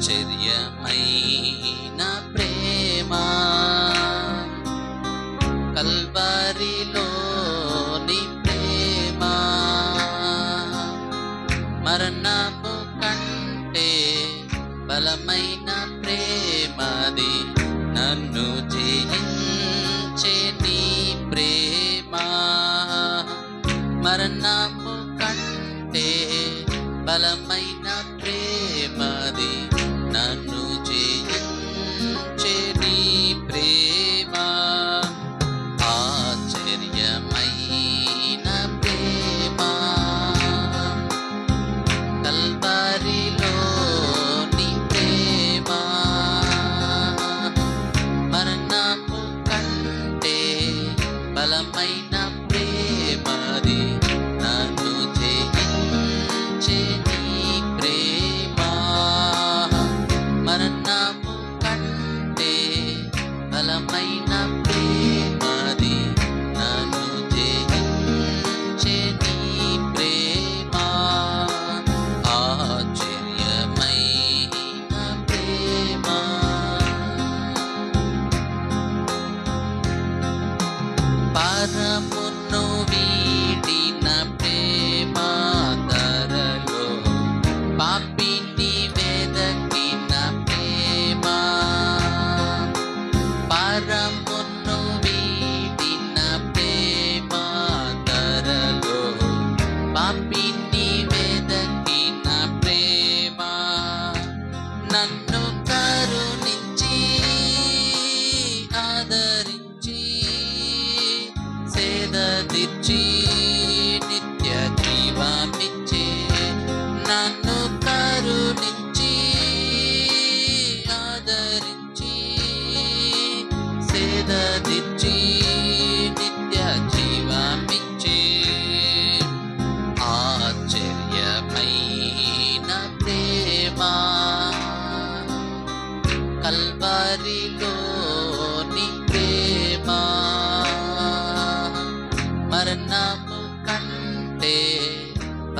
ఆశ్చర్యమైన ప్రేమ. కల్వరిలోని ప్రేమ. మరణము కంటే బలమైన ప్రేమది నన్ను జయించే నీ ప్రేమ. మరణము కంటే బలమైన ప్రేమది నన్ను జయించే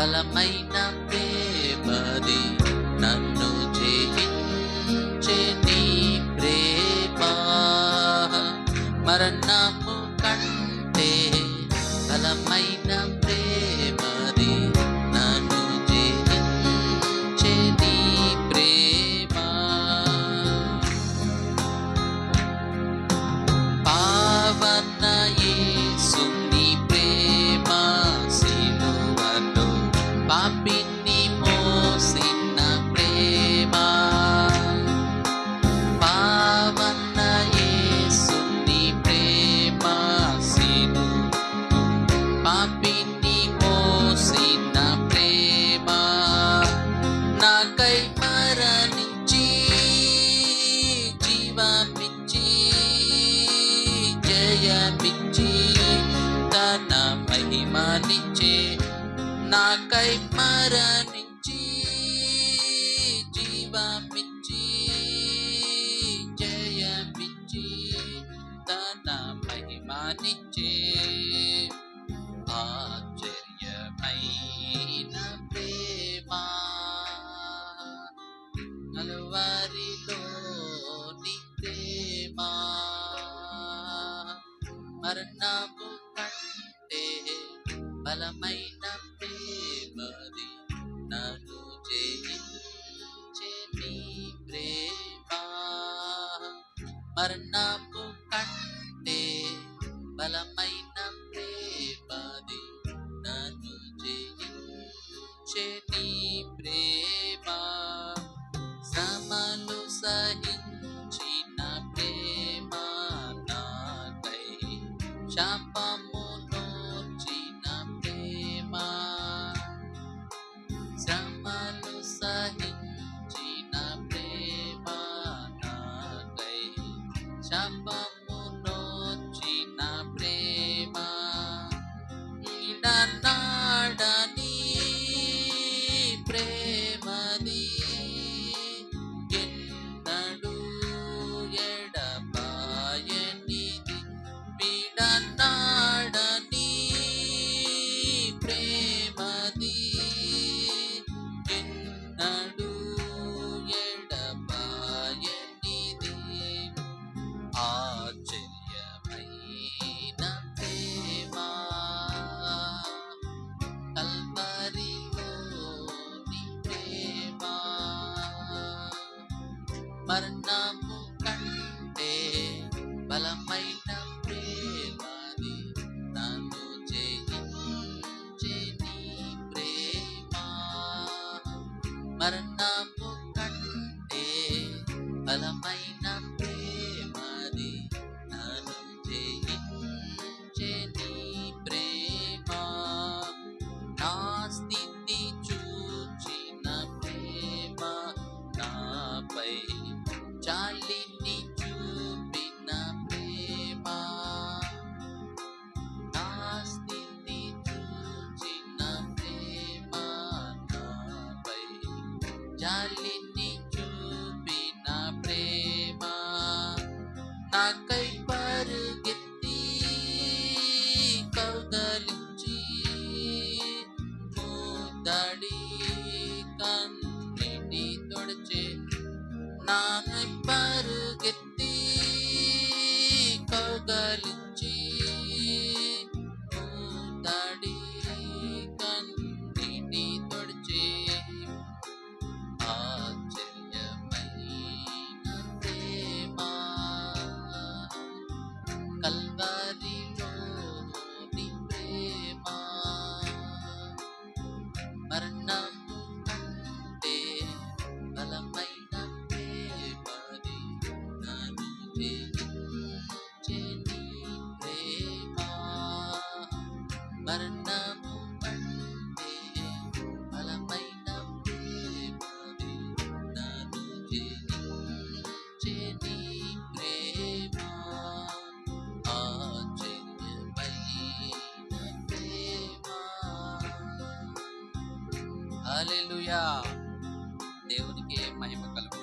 బలమైన ప్రేమది నన్ను జయించే నీ ప్రేమ. పాపిని మోసిన ప్రేమ నాకై మరణించి జీవమిచ్చి జయమిచ్చి తన మహిమనిచ్చే నాకై మరణించి కంటే బలమైన ప్రేమది నన్ను జయించే నీ ప్రేమ. మరణము కంటే బలమైన ప్రేమది నన్ను జయించే నీ ప్రేమ. శ్రమలు సహించిన ప్రేమ నాకై శాపం మరణము జాలిని చూపిన ప్రేమ. నాకై దేవునికి మహిమ కలుగు